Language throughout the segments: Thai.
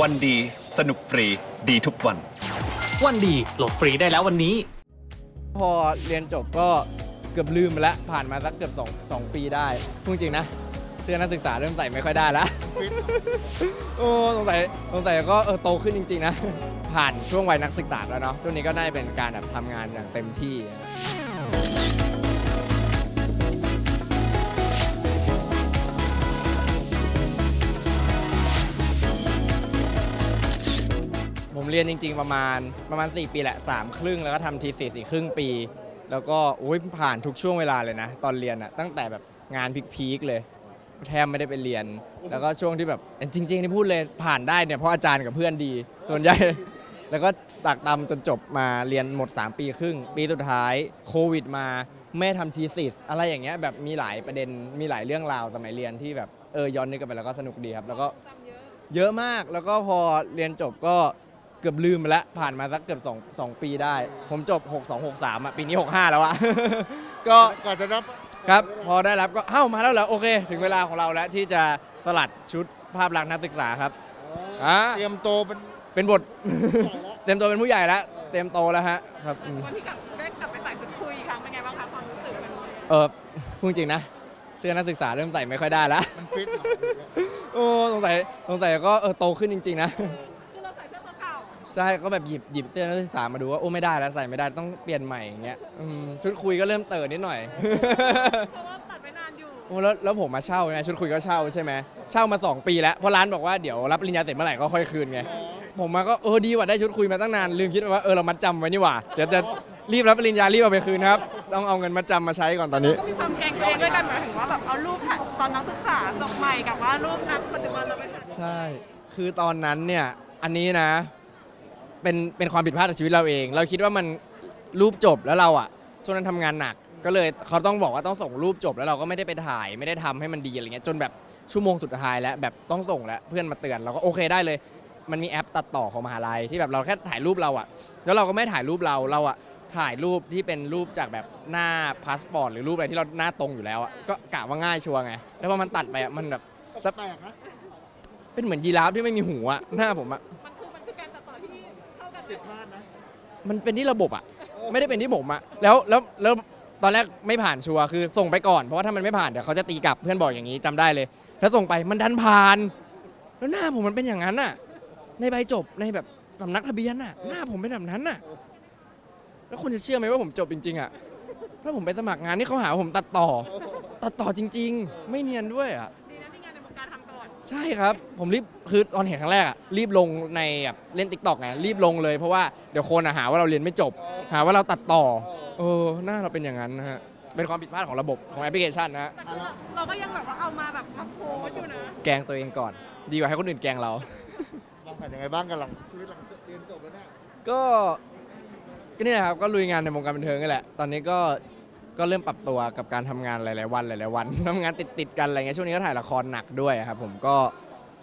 วันดี สนุกฟรีดีทุกวัน วันดีโหลดฟรีได้แล้ววันนี้ พอเรียนจบก็เกือบลืมไปแล้วผ่านมาสักเกือบ2 2ปีได้พูดจริงนะ เสื้อนักศึกษาเริ่มใส่ไม่ค่อยได้แล้ว โอ้สงสัยสงสัยก็เออโตขึ้นจริง ๆ นะ ผ่านช่วงวัยนักศึกษาแล้วเนาะช่วงนี้ก็ได้เป็นการแบบทำงานอย่างเต็มที่ เรียนจริง ๆ ประมาณประมาณ 4 ปีแหละ3ครึ่งแล้วก็ทำทีสี่สี่ครึ่งปี แล้วก็อ้ยผ่านทุกช่วงเวลาเลยนะ ตอนเรียนอะตั้งแต่แบบงานพีคๆเลย แทบไม่ได้ไปเรียน แล้วก็ช่วงที่แบบจริงๆที่พูดเลยผ่านได้เนี่ยเพราะอาจารย์กับเพื่อนดี ส่วนใหญ่ แล้วก็ตักตำจนจบมาเรียนหมด 3 ปีครึ่ง ปีสุดท้ายโควิดมาไม่ทำทีสิสอะไรอย่างเงี้ยแบบมีหลายประเด็นมีหลายเรื่องราวสมัยเรียนที่แบบเออย้อนนึกกลันไปแล้วก็สนุกดีครับ แล้วก็เยอะมากแล้วก็พอเรียนจบก็ เกือบลืมไปแล้วผ่านมาสักเกือบ2 2ปีได้ ผมจบ 6263อะปีนี้ 65 แล้วอะ ก็ก่อนจะรับครับพอได้รับก็เอ้ามาแล้วเหรอโอเค ถึงเวลาของเราแล้วที่จะสลัดชุดภาพลักษณ์นักศึกษาครับ อ่าเตรียมโตเป็น เป็นบท เต็มตัวเป็นผู้ใหญ่แล้วเต็มโตแล้วฮะครับอืมวันที่กลับได้กลับไปใส่ชุดคุยอีกครั้งเป็นไงบ้างคะความรู้สึกมันเออพูดจริงนะเสื้อนักศึกษาเริ่มใส่ไม่ค่อยได้แล้วมันฟิตโอ้สงสัยสงสัยก็เออโตขึ้นจริงๆนะ ใช่ก็แบบหยิบหยิบเสื้อนักศึกษามาดูว่าโอ้ไม่ได้แล้วใส่ไม่ได้ต้องเปลี่ยนใหม่อย่างเงี้ยอืมชุดคุยก็เริ่มเติร์นิดหน่อย เพราะว่าตัดไปนานอยู่ โอ้แล้วแล้วผมมาเช่าไงชุดคุยก็เช่าใช่ไหมเช่ามา 2 ปีแล้วเพราะร้านบอกว่าเดี๋ยวรับปริญญาเสร็จเมื่อไหร่ก็ค่อยคืนไงผมมาก็เออดีกว่าได้ชุดคุยมาตั้งนานลืมคิดว่าเออเรามัดจำไว้นี่หว่าเดี๋ยวจะรีบรับปริญญารีบเอาไปคืนครับต้องเอาเงินมาจำมาใช้ก่อนตอนนี้ก็มีความแกรงตัวเองด้วยกันหมายถึงว่าแบบเอารูปถ่ายตอนนักศึกษาจบใหม่กับว่ารูปนักปัจจุบันเราไปถ่าย ใช่ คือตอนนั้นเนี่ย อันนี้นะ เป็นเป็นความผิดพลาดในชีวิตเราเอง เราคิดว่ามันรูปจบแล้วเราอะช่วงนั้นทำงานหนัก ก็เลยเขาต้องบอกว่าต้องส่งรูปจบแล้วเราก็ไม่ได้ไปถ่าย ไม่ได้ทำให้มันดีอะไรเงี้ยจนแบบชั่วโมงสุดท้ายแล้วแบบต้องส่งแล้วเพื่อนมาเตือนเราก็โอเคได้เลย มันมีแอปตัดต่อของมหาลัยที่แบบเราแค่ถ่ายรูปเราอะแล้วเราก็ไม่ถ่ายรูปเราเราอะถ่ายรูปที่เป็นรูปจากแบบหน้าพาสปอร์ตหรือรูปอะไรที่เราหน้าตรงอยู่แล้วอะก็กะว่าง่ายชัวร์ไงแล้วพอมันตัดไปอะมันแบบ แปลกนะ เป็นเหมือนยีราฟที่ไม่มีหูอะหน้าผมอะ มันเป็นที่ระบบอะไม่ได้เป็นที่ผมอะแล้วแล้วแล้วตอนแรกไม่ผ่านชัวร์คือส่งไปก่อนเพราะว่าถ้ามันไม่ผ่านเดี๋ยวเขาจะตีกลับเพื่อนบอกอย่างนี้จำได้เลย แล้วส่งไปมันดันผ่าน แล้วหน้าผมมันเป็นอย่างนั้นอะในใบจบในแบบสำนักทะเบียนอะหน้าผมเป็นแบบนั้นอะแล้วคุณจะเชื่อไหมว่าผมจบจริงๆอะถ้าผมไปสมัครงานนี่เขาหาว่าผมตัดต่อ ตัดต่อจริง ๆ ไม่เนียนด้วยอะ ใช่ครับ ผมรีบคือตอนเห็นครั้งแรกอะรีบลงในแบบเล่นติ๊กต็อกไงรีบลงเลยเพราะว่าเดี๋ยวคนอะหาว่าเราเรียนไม่จบ หาว่าเราตัดต่อเออหน้าเราเป็นอย่างนั้นนะฮะเป็นความผิดพลาดของระบบของแอปพลิเคชันนะฮะแต่คือเราเราก็ยังแบบว่าเอามาแบบมาโพสต์อยู่นะ แกล้งตัวเองก่อน ดีกว่าให้คนอื่นแกล้งเรา วางแผนยังไงบ้างกันหลังชีวิตหลังเรียนจบแล้วเนี่ยก็ก็เนี่ยครับก็ลุยงานในวงการบันเทิงนี่แหละ ตอนนี้ก็ ก็เริ่มปรับตัวกับการทำงานหลาย ๆ วันหลาย ๆ วัน ทำงานติดติด ๆ กันอะไรเงี้ยช่วงนี้ก็ถ่ายละครหนักด้วยครับผมก็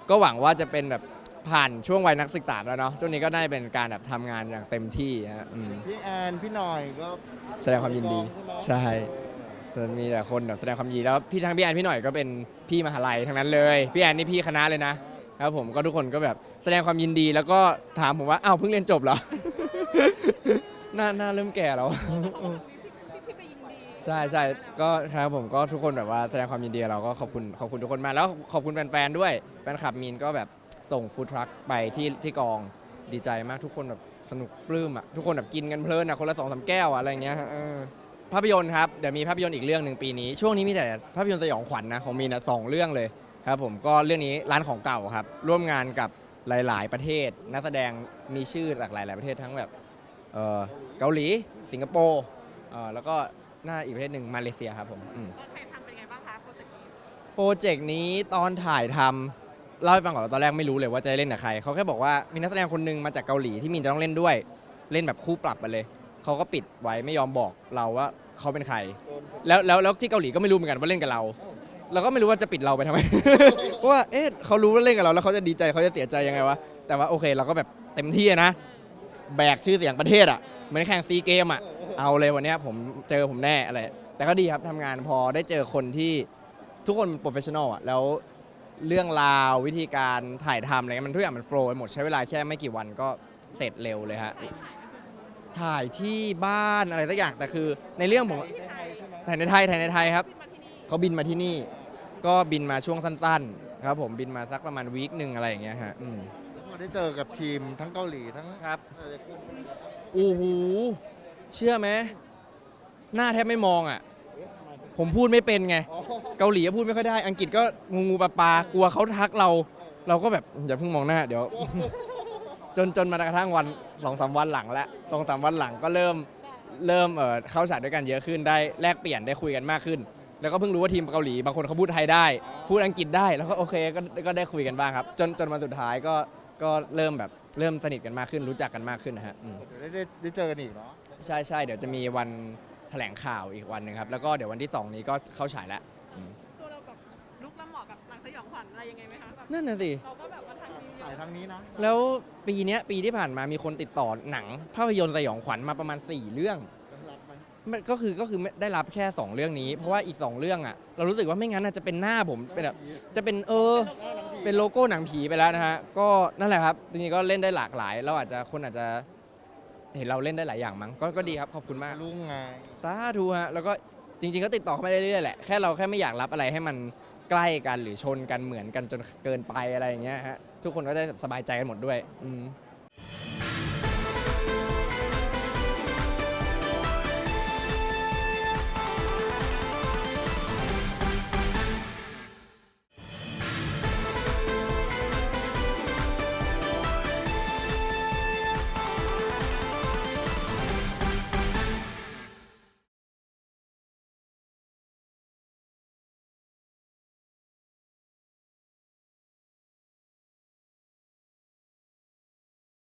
ก็หวังว่าจะเป็นแบบผ่านช่วงวัยนักศึกษาแล้วเนาะช่วงนี้ก็ได้เป็นการแบบทำงานอย่างเต็มที่ฮะอืมพี่แอนพี่หน่อยก็แสดงความยินดี ใช่ จะมีแต่คนแบบแสดงความยินดีแล้วพี่ทั้งพี่แอนพี่หน่อยก็เป็นพี่มหาลัยทั้งนั้นเลย พี่แอนนี่พี่คณะเลยนะครับผมก็ทุกคนก็แบบแสดงความยินดีแล้วก็ถามผมว่าอ้าวเพิ่งเรียนจบเหรอ หน้าหน้าเริ่มแก่แล้วที่ไปยินดี ใช่ใช่ก็ครับผมก็ทุกคนแบบว่าแสดงความยินดีเราก็ขอบคุณขอบคุณทุกคนมากแล้วขอบคุณแฟนๆด้วยแฟนคลับมีนก็แบบส่งฟู้ดทรัคไปที่ที่กองดีใจมากทุกคนแบบสนุกปลื้มอะทุกคนแบบกินกันเพลินอะคนละสองสามแก้วอะอะไรเงี้ยฮะเออภาพยนตร์ครับเดี๋ยวมีภาพยนตร์อีกเรื่องหนึ่งปีนี้ ช่วงนี้มีแต่ภาพยนตร์สยองขวัญนะของมีนอะสองเรื่องเลยครับผมก็เรื่องนี้ร้านของเก่าครับ ร่วมงานกับหลาย ๆ ประเทศ นักแสดงมีชื่อหลากหลายหลายประเทศทั้งแบบเอ่อเกาหลีสิงคโปร์เอ่อแล้วก็ น้าอีกประเทศหนึ่งมาเลเซียครับผมอืมตอนใครทำเป็นไงบ้างคะโปรเจกต์นี้โปรเจกต์นี้ตอนถ่ายทำเล่าให้ฟังก่อนว่าตอนแรกไม่รู้เลยว่าจะเล่นกับใคร เขาแค่บอกว่ามีนักแสดงคนหนึงมาจากเกาหลีที่มีนจะต้องเล่นด้วย เล่นแบบคู่ปรับไปเลย เขาก็ปิดไว้ไม่ยอมบอกเราว่าเขาเป็นใคร แล้วแล้วแล้วที่เกาหลีก็ไม่รู้เหมือนกันว่าเล่นกับเรา เราก็ไม่รู้ว่าจะปิดเราไปทำไม เพราะว่าเอ๊ะเขารู้ว่าเล่นกับเราแล้วเขาจะดีใจเขาจะเสียใจยังไงวะแต่ว่าโอเคเราก็แบบเต็มที่นะ แบกชื่อเสียงประเทศอะเหมือนแข่งซีเกมอะ เอาเลยวันเนี้ยผมเจอผมแน่อะไรแต่ก็ดีครับทำงานพอได้เจอคนที่ทุกคนโปรเฟชชั่นอลอะแล้วเรื่องราววิธีการถ่ายทำอะไรเงี้ยมันทุกอย่างมันโฟล์ไปหมดใช้เวลาแค่ไม่กี่วันก็เสร็จเร็วเลยฮะถ่ายที่บ้านอะไรสักอย่างแต่คือในเรื่องผมถ่ายในไทยถ่ายในไทยครับเขาบินมาที่นี่ ก็บินมาช่วงสั้น ๆ ครับ ผมบินมาสักประมาณวีคหนึ่งอะไรอย่างเงี้ยฮะอืม แล้วพอได้เจอกับทีมทั้งเกาหลีทั้งครับหลายๆคนเป็นยังไงบ้างโอ้โห เชื่อไหมหน้าแทบไม่มองอะ ผมพูดไม่เป็นไง เกาหลีก็พูดไม่ค่อยได้ อังกฤษก็งูงูปลาปลากลัวเขาทักเรา เราก็แบบอย่าเพิ่งมองหน้าเดี๋ยว จนจนมากระทั่งวันสองสามวันหลังแล้วสองสามวันหลังก็เริ่มเริ่มเออเข้าฉากด้วยกันเยอะขึ้นได้แลกเปลี่ยนได้คุยกันมากขึ้น แล้วก็เพิ่งรู้ว่าทีมเกาหลีบางคนเขาพูดไทยได้ พูดอังกฤษได้แล้วก็โอเคก็ก็ได้คุยกันบ้างครับ จนจนวันสุดท้ายก็ ก็เริ่มแบบเริ่มสนิทกันมากขึ้นรู้จักกันมากขึ้นนะฮะอืมเดี๋ยวได้ได้ได้เจอกันอีกเนาะใช่ใช่เดี๋ยวจะมีวันแถลงข่าวอีกวันหนึ่งครับ แล้วก็เดี๋ยววันที่ 2 นี้ก็เข้าฉายแล้วอืมตัวเราแบบลุกแล้วเหมาะกับหนังสยองขวัญอะไรยังไงไหมคะแบบนั่นน่ะสิ เราก็แบบว่าทางนี้เยสายอะทางนี้นะแล้วปีเนี้ยปีที่ผ่านมามีคนติดต่อหนัง ภาพยนตร์สยองขวัญมาประมาณ 4 เรื่องแล้วรับไหมมันก็คือก็คือไม่ได้รับแค่ 2 เรื่องนี้ เพราะว่าอีก 2 เรื่องอะ เรารู้สึกว่าไม่งั้นน่ะจะเป็นหน้าผมเป็นแบบจะเป็นเออ หน้าหลังผี เป็นโลโก้หนังผีไปแล้วนะฮะ ก็นั่นแหละครับ จริงๆก็เล่นได้หลากหลาย เราอาจจะคนอาจจะเห็นเราเล่นได้หลายอย่างมั้ง ก็ก็ดีครับ ขอบคุณมาก ลุงไง สาธุฮะ แล้วก็จริง ๆ ก็ติดต่อเข้ามาเรื่อยๆแหละ แค่เราแค่ไม่อยากรับอะไรให้มันใกล้กันหรือชนกันเหมือนกันจนเกินไปอะไรอย่างเงี้ยฮะ ทุกคนก็จะสบายใจกันหมดด้วย อืมอ